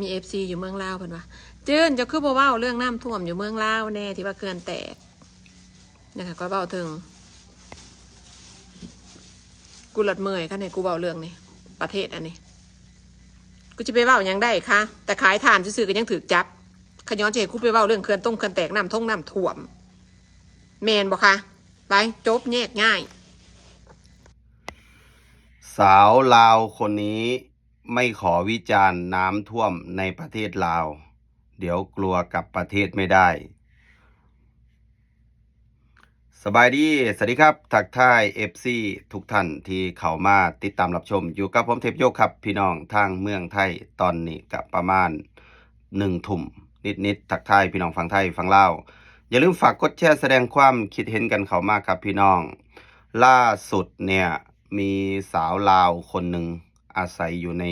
มีเอฟซีอยู่เมืองลาวเพิ่นว่าจื้นจะคือบ่เว้าเรื่องน้ำท่วมอยู่เมืองลาวแน่ที่ว่าเขื่อนแตกนะคะก็เว้าถึง กูหลัดเมื่อยค่ะเนี่ยกูเว้าเรื่องนี้ประเทศอันนี้ กูจะไปเว้ายังได้คะแต่ขายทานซื่อๆก็ยังถือจับขย้อนเจกูไปเว้าเรื่องเขื่อนต้มเขื่อนแตกน้ำท่งน้ำท่วมแมนบ่คะไปจบแยกง่าย สาวลาวคนนี้ ไม่ขอวิจารณ์น้ำท่วมในประเทศลาว เดี๋ยวกลัวกับประเทศไม่ได้ สบายดี สวัสดีครับ ทักทายเอฟซีทุกท่านที่เข้ามาติดตามรับชม อยู่กับผมเทพโยกครับ พี่น้องทางเมืองไทยตอนนี้กับประมาณหนึ่งทุ่มนิดๆทักทายพี่น้องฝั่งไทยฝั่งลาวอย่าลืมฝากกดแชร์แสดงความคิดเห็นกันเข้ามาครับพี่น้อง ล่าสุดเนี่ยมีสาวลาวคนหนึ่ง อาศัยอยู่ใน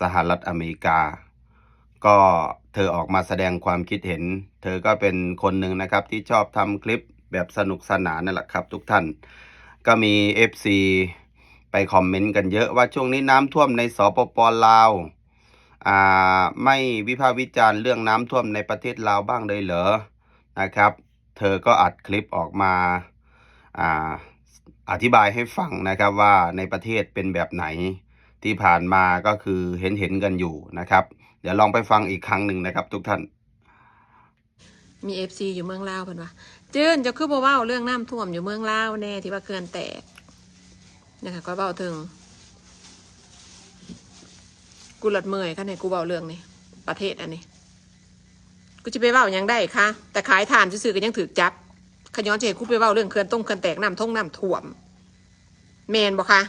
สหรัฐอเมริกา ก็เธอออกมาแสดงความคิดเห็น เธอก็เป็นคนหนึ่งนะครับที่ชอบทำคลิปแบบสนุกสนานนั่นแหละครับทุกท่าน ก็มี FC ไปคอมเมนต์กันเยอะว่าช่วงนี้น้ำท่วมในสปปลาวอ่าไม่วิพากษ์วิจารณ์เรื่องน้ำท่วมในประเทศลาวบ้างเลยเหรอนะครับ เธอก็อัดคลิปออกมาอ่าอธิบายให้ฟังนะครับว่าในประเทศเป็นแบบไหน ที่ผ่านมาก็คือเห็นเห็นกันอยู่นะครับ เดี๋ยวลองไปฟังอีกครั้งหนึ่งนะครับ ทุกท่าน มีเอฟซีอยู่เมืองลาวเพิ่นว่าจื้นเจะคือบ่เว้าเรื่องน้ำท่วมอยู่เมืองลาวแน่ที่ว่าเขื่อนแตกนะคะก็เว้าถึง กูหลดเมื่อยค่ะเนี่ยกูเว้าเรื่องนี้ประเทศอันนี้ กูจะไปเว้ายังได้คะแต่ขายทานซื่อๆก็ยังถือจับขย้อนเจกูไปเว้าเรื่องเขื่อนต้มเขื่อนแตกน้ำท่งน้ำท่วมแมนบ่คะ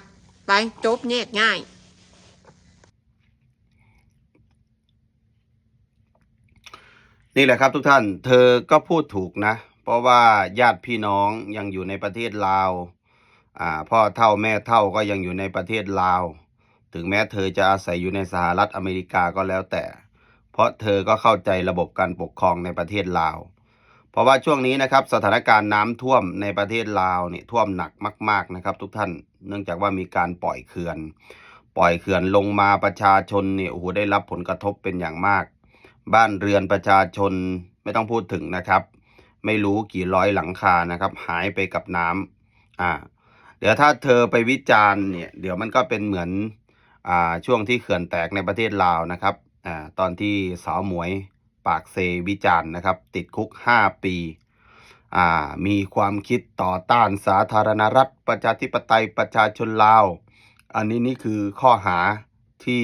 ไปจบแยกง่าย นี่แหละครับทุกท่าน เธอก็พูดถูกนะ เพราะว่าญาติพี่น้องยังอยู่ในประเทศลาวอ่าพ่อเท่าแม่เท่าก็ยังอยู่ในประเทศลาว ถึงแม้เธอจะอาศัยอยู่ในสหรัฐอเมริกาก็แล้วแต่ เพราะเธอก็เข้าใจระบบการปกครองในประเทศลาว เพราะว่าช่วงนี้นะครับสถานการณ์น้ำท่วมในประเทศลาวเนี่ยท่วมหนักมาก ๆนะครับ ทุกท่าน เนื่องจากว่ามีการปล่อยเขื่อน ปล่อยเขื่อนลงมาประชาชนเนี่ยโอ้โหได้รับผลกระทบเป็นอย่างมาก บ้านเรือนประชาชนไม่ต้องพูดถึงนะครับ ไม่รู้กี่ร้อยหลังคานะครับ หายไปกับน้ำอ่า เดี๋ยวถ้าเธอไปวิจารณ์เนี่ย เดี๋ยวมันก็เป็นเหมือนอ่าช่วงที่เขื่อนแตกในประเทศลาวนะครับอ่าตอนที่สาวหมวยปากเซวิจารณ์นะครับ ติดคุก 5 ปีอ่ามีความคิดต่อต้านสาธารณรัฐ ประชาธิปไตยประชาชนลาว อันนี้นี่คือข้อหาที่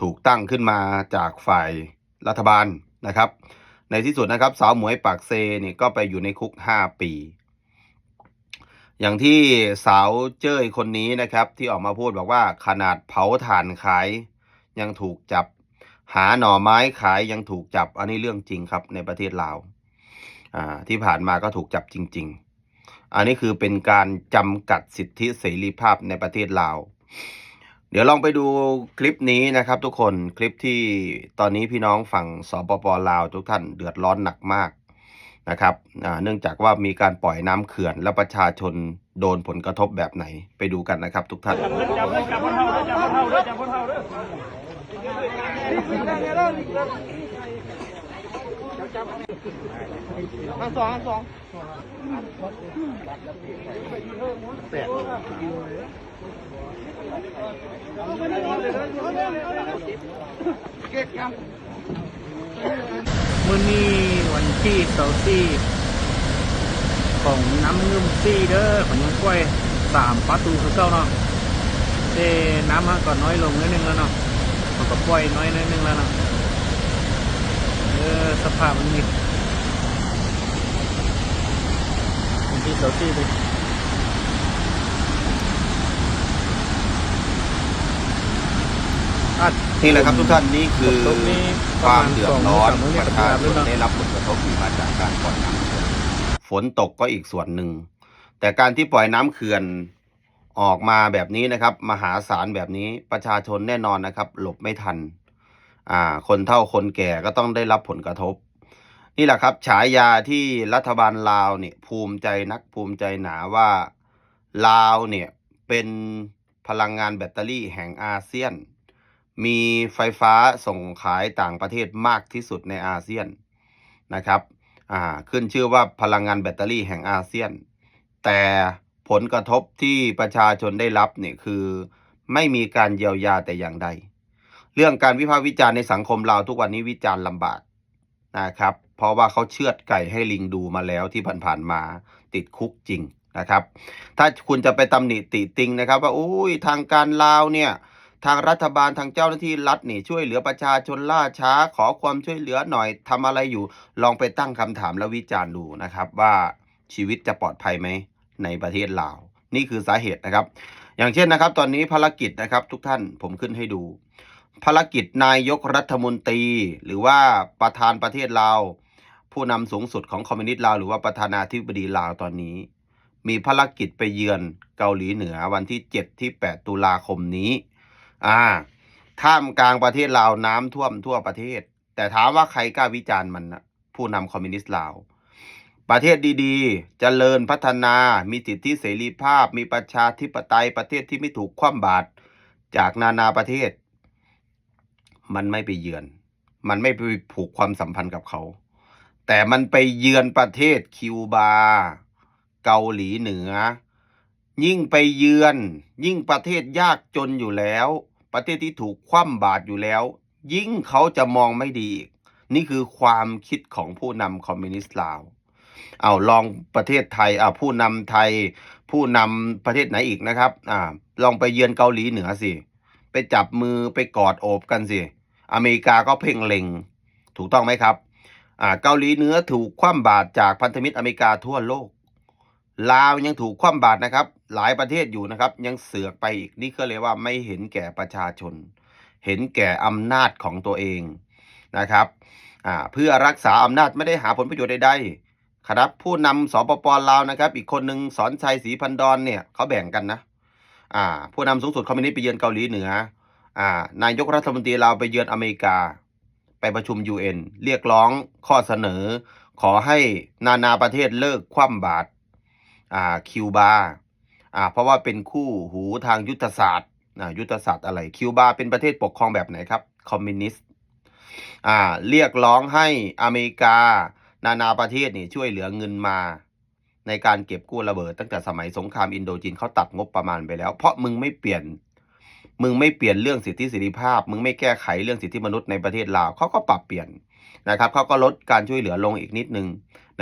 ถูกตั้งขึ้นมาจากฝ่าย รัฐบาลนะครับ ในที่สุดนะครับ สาวหมวยปากเซเนี่ยก็ไปอยู่ในคุก 5 ปี อย่างที่สาวเจ้ยคนนี้นะครับ ที่ออกมาพูดบอกว่าขนาดเผาถ่านขาย ยังถูกจับ หาหน่อไม้ขายยังถูกจับ อันนี้เรื่องจริงครับในประเทศลาวที่ผ่านมาก็ถูกจับจริง ๆ อันนี้คือเป็นการจำกัดสิทธิเสรีภาพในประเทศลาว เดี๋ยวลองไปดูคลิปนี้นะครับทุกคนคลิปที่ตอนนี้พี่น้องฝั่งสปปลาวทุกท่านเดือดร้อนหนักมากนะครับเนื่องจากว่ามีการปล่อยน้ำเขื่อนและประชาชนโดนผลกระทบแบบไหนไปดูกันนะครับทุกท่าน จับจับคนเท่าเด้ อจับคนเท่าเด้อจันเท่าเด้ออันสองอันสองเก็บครับมื่อนี้วันที่เสาร์ที่ของน้ำเงิมซี่เด้อของยังกล้วยสามประตูคือเก้าเนาะแต่น้ำมันก็น้อยลงนิดนึงแล้วเนาะมันก็ปล่อยน้อยนิดนึงแล้วเนาะเอ ภาพมันมีวันที่เสาร์ที่ไปอัดนี่แหละครับทุกท่านนี่คือความเดือดร้อนประชาชนได้รับผลกระทบมาจากการปล่อยน้ำเขื่อนฝนตกก็อีกส่วนหนึ่ง แต่การที่ปล่อยน้ำเขื่อนออกมาแบบนี้นะครับ มหาศาลแบบนี้ประชาชนแน่นอนนะครับ หลบไม่ทัน อ่า คนเฒ่าคนแก่ก็ต้องได้รับผลกระทบ นี่แหละครับ ฉายาที่รัฐบาลลาวเนี่ยภูมิใจนักภูมิใจหนาว่าลาวเนี่ยเป็นพลังงานแบตเตอรี่แห่งอาเซียน มีไฟฟ้าส่งขายต่างประเทศมากที่สุดในอาเซียนนะครับอ่าขึ้นชื่อว่าพลังงานแบตเตอรี่แห่งอาเซียน แต่ผลกระทบที่ประชาชนได้รับเนี่ยคือไม่มีการเยียวยาแต่อย่างใด เรื่องการวิพากษ์วิจารณ์ในสังคมเราทุกวันนี้วิจารณ์ลำบากนะครับ เพราะว่าเขาเชือดไก่ให้ลิงดูมาแล้วที่ผ่านๆมาติดคุกจริงนะครับ ถ้าคุณจะไปตำหนิติติงนะครับ ว่าอุ้ยทางการลาวเนี่ยทางรัฐบาลทางเจ้าหน้าที่รัฐนี่ช่วยเหลือประชาชนล่าช้าขอความช่วยเหลือหน่อยทำอะไรอยู่ ลองไปตั้งคำถามและวิจารณ์ดูนะครับว่าชีวิตจะปลอดภัยไหมในประเทศลาว นี่คือสาเหตุนะครับ อย่างเช่นนะครับ ตอนนี้ภารกิจนะครับทุกท่านผมขึ้นให้ดู ภารกิจนายกรัฐมนตรี หรือว่าประธานประเทศลาว ผู้นำสูงสุดของคอมมิวนิสต์ลาวหรือว่าประธานาธิบดีลาวตอนนี้ มีภารกิจไปเยือนเกาหลีเหนือวันที่ 7 ที่ 8 ตุลาคมนี้ อ่า ท่ามกลางประเทศลาวน้ำท่วมทั่วประเทศ แต่ถามว่าใครกล้าวิจารณ์มันนะผู้นำคอมมิวนิสต์ลาวประเทศดีๆเจริญพัฒนา มีสิทธิเสรีภาพ มีประชาธิปไตย ประเทศที่ไม่ถูกคว่ำบาตรจากนานาประเทศ มันไม่ไปเยือน มันไม่ไปผูกความสัมพันธ์กับเขา แต่มันไปเยือนประเทศคิวบา เกาหลีเหนือ ยิ่งไปเยือน ยิ่งประเทศยากจนอยู่แล้ว ประเทศที่ถูกคว่ำบาตรอยู่แล้ว ยิ่งเขาจะมองไม่ดีอีกนี่คือความคิดของผู้นำคอมมิวนิสต์ลาวเอาลองประเทศไทยอ่าผู้นำไทย ผู้นำประเทศไหนอีกนะครับอ่าลองไปเยือนเกาหลีเหนือสิไปจับมือไปกอดโอบกันสิอเมริกาก็เพ่งเล็ง ถูกต้องไหมครับ อ่าเกาหลีเหนือถูกคว่ำบาตรจากพันธมิตรอเมริกาทั่วโลก ลาวยังถูกคว่ำบาตรนะครับ หลายประเทศอยู่นะครับ ยังเสือกไปอีกนี่ก็เลยว่าไม่เห็นแก่ประชาชน เห็นแก่อำนาจของตัวเองนะครับอ่าเพื่อรักษาอำนาจไม่ได้หาผลประโยชน์ใดๆครับ ผู้นำสปปลาวนะครับ อีกคนหนึ่งสอนชัยศรีพันดอนเนี่ยเขาแบ่งกันนะอ่าผู้นำสูงสุดคอมมิวนิสต์ไปเยือนเกาหลีเหนืออ่านายกรัฐมนตรีลาวไปเยือนอเมริกา ไปประชุม UN เรียกร้องข้อเสนอ ขอให้นานาประเทศเลิกคว่ำบาตรอ่าคิวบาอ่าเพราะว่าเป็นคู่หูทางยุทธศาสตร์อ่ายุทธศาสตร์อะไรคิวบาเป็นประเทศปกครองแบบไหนครับคอมมิวนิสต์อ่าเรียกร้องให้อเมริกา นานาประเทศนี่ช่วยเหลือเงินมา ในการเก็บกู้ระเบิดตั้งแต่สมัยสงครามอินโดจีนเขาตัดงบประมาณไปแล้ว เพราะมึงไม่เปลี่ยน มึงไม่เปลี่ยนเรื่องสิทธิเสรีภาพ มึงไม่แก้ไขเรื่องสิทธิมนุษย์ในประเทศลาวเขาก็ปรับเปลี่ยนนะครับเขาก็ลดการช่วยเหลือลงอีกนิดนึง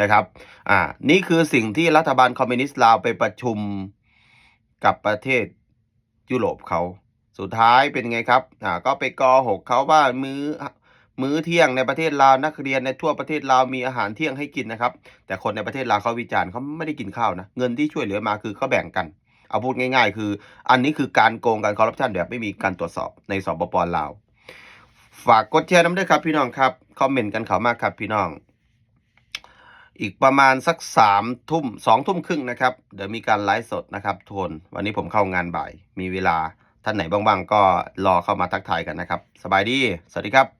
นะครับอ่านี่คือสิ่งที่รัฐบาลคอมมิวนิสต์ลาวไปประชุมกับประเทศยุโรปเขาสุดท้ายเป็นไงครับอ่าก็ไปกอหกเขาว่ามื้อมื้อเที่ยงในประเทศลาวนักเรียนในทั่วประเทศลาวมีอาหารเที่ยงให้กินนะครับ แต่คนในประเทศลาวเขาวิจารณ์เขาไม่ได้กินข้าวนะเงินที่ช่วยเหลือมาคือเขาแบ่งกัน เอาพูดง่ายๆ คือ อันนี้คือการโกงการคอร์รัปชันแบบไม่มีการตรวจสอบในสปปลาวฝากกดแชร์น้ำด้วยครับพี่น้องครับคอมเมนต์กันเขามากครับพี่น้อง อีกประมาณสักสามทุ่มสองทุ่มครึ่งนะครับ เดี๋ยวมีการไลฟ์สดนะครับทุกคนวันนี้ผมเข้างานบ่าย มีเวลาท่านไหนบ้างๆ ก็รอเข้ามาทักทายกันนะครับ สบายดี สวัสดีครับ